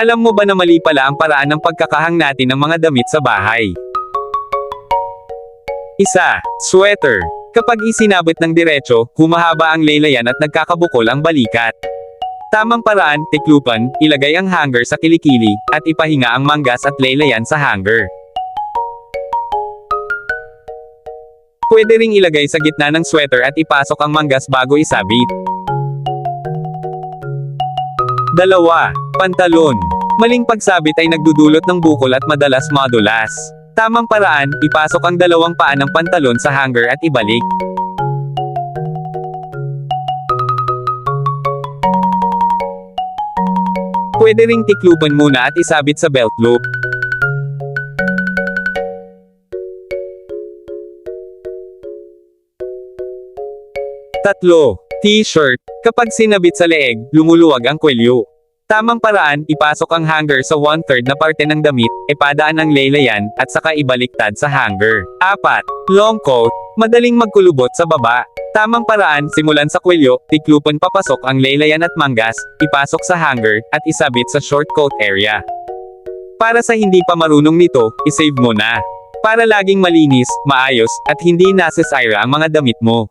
Alam mo ba na mali pala ang paraan ng pagkakahang natin ng mga damit sa bahay? Isa, sweater. Kapag isinabit ng diretso, humahaba ang laylayan at nagkakabukol ang balikat. Tamang paraan, tiklupan, ilagay ang hanger sa kilikili, at ipahinga ang manggas at laylayan sa hanger. Pwede ring ilagay sa gitna ng sweater at ipasok ang manggas bago isabit. Dalawa, pantalon. Maling pagsabit ay nagdudulot ng bukol at madalas madulas. Tamang paraan, ipasok ang dalawang paa ng pantalon sa hanger at ibalik. Pwede ring tiklupan muna at isabit sa belt loop. Tatlo, t-shirt. Kapag sinabit sa leeg, lumuluwag ang kwelyo. Tamang paraan, ipasok ang hanger sa one-third na parte ng damit, ipadaan ang laylayan, at saka ibaliktad sa hanger. Apat, long coat. Madaling magkulubot sa baba. Tamang paraan, simulan sa kwelyo, tiklupan papasok ang laylayan at manggas, ipasok sa hanger, at isabit sa short coat area. Para sa hindi pa marunong nito, isave mo na. Para laging malinis, maayos, at hindi nasisira ang mga damit mo.